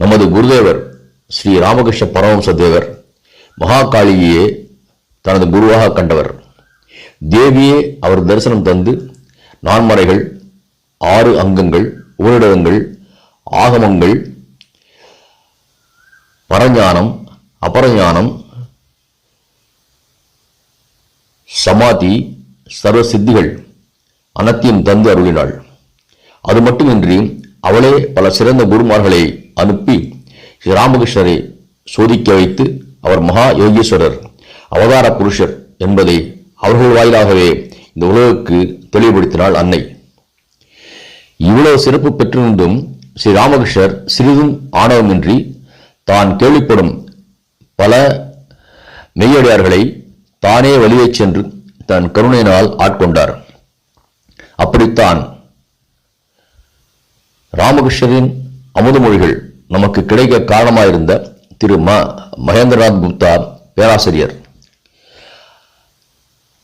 நமது குருதேவர் ஸ்ரீ ராமகிருஷ்ண பரமஹம்ச தேவர் மகாகாளியே தனது குருவாக கண்டவர். தேவியே அவர் தரிசனம் தந்து நான்மறைகள் ஆறு அங்கங்கள் உபநிடதங்கள் ஆகமங்கள் பரஞானம் அபரஞானம் சமாதி சர்வ சித்திகள் அனைத்தையும் தந்து அருளினாள். அது மட்டுமின்றி அவளே பல சிறந்த குருமார்களை அனுப்பி ஸ்ரீ ராமகிருஷ்ணரை சோதிக்க வைத்து அவர் மகா யோகீஸ்வரர் அவதார புருஷர் என்பதை அவர்கள் வாயிலாகவே இந்த உலகுக்கு தெளிவுபடுத்தினாள் அன்னை. இவ்வளவு சிறப்பு பெற்றிருந்தும் ஸ்ரீ ராமகிருஷ்ணர் சிறிதும் ஆணவமின்றி தான் கேள்விப்படும் பல மெய்யடியார்களை தானே வழியச் சென்று தன் கருணையினால் ஆட்கொண்டார். அப்படித்தான் ராமகிருஷ்ணரின் அமுதமொழிகள் நமக்கு கிடைக்க காரணமாயிருந்த திரு ம. மகேந்திரநாத் குப்தா பேராசிரியர்.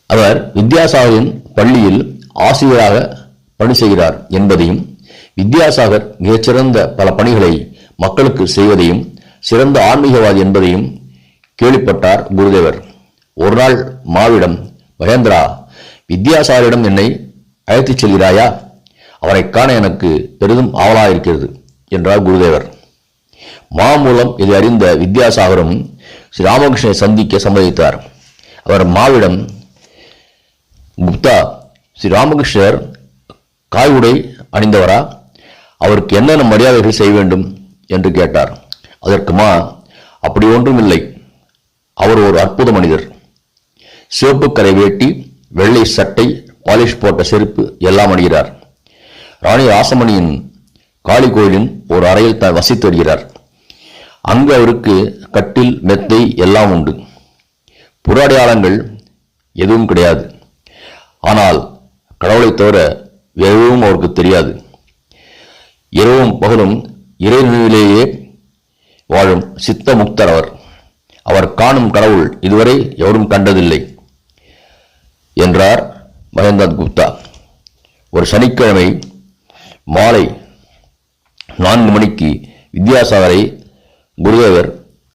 அவர் வித்யாசாகரின் பள்ளியில் ஆசிரியராக பணி செய்கிறார் என்பதையும் வித்யாசாகர் மிகச்சிறந்த பல பணிகளை மக்களுக்கு செய்வதையும் சிறந்த ஆன்மீகவாதி என்பதையும் கேள்விப்பட்டார் குருதேவர். ஒரு நாள் மாவிடம் மகேந்திரா வித்யாசாகரிடம் என்னை அழைத்துச் செல்கிறாயா? அவரைக் காண எனக்கு பெரிதும் ஆவலாயிருக்கிறது என்றார் குருதேவர். மா மூலம் இதை அறிந்த வித்யாசாகரும் ஸ்ரீ ராமகிருஷ்ணனை சந்திக்க சம்மதித்தார். அவர் மாவிடம் குப்தா ஸ்ரீ ராமகிருஷ்ணர் காய் உடை அணிந்தவரா? அவருக்கு என்னென்ன மரியாதைகள் செய்ய வேண்டும்? என்று கேட்டார். அதற்கு மா அப்படி ஒன்றுமில்லை. அவர் ஒரு அற்புத மனிதர். சிவப்பு கரை வேட்டி வெள்ளை சட்டை பாலிஷ் போட்ட செருப்பு எல்லாம் அணிகிறார். ராணி ராசமணியின் காளி கோயிலின் ஒரு அறையில் தான் வசித்து வருகிறார். அங்கு அவருக்கு கட்டில் மெத்தை எல்லாம் உண்டு. புறாடையாளங்கள் எதுவும் கிடையாது. ஆனால் கடவுளைத் தவிர எதுவும் அவருக்கு தெரியாது. இரவும் பகலும் இறைநிலையிலேயே வாழும் சித்த முக்தர் அவர். அவர் காணும் கடவுள் இதுவரை எவரும் கண்டதில்லை என்றார் மகேந்திரநாத் குப்தா. ஒரு சனிக்கிழமை மாலை நான்கு மணிக்கு வித்யாசாகரை குருதேவர்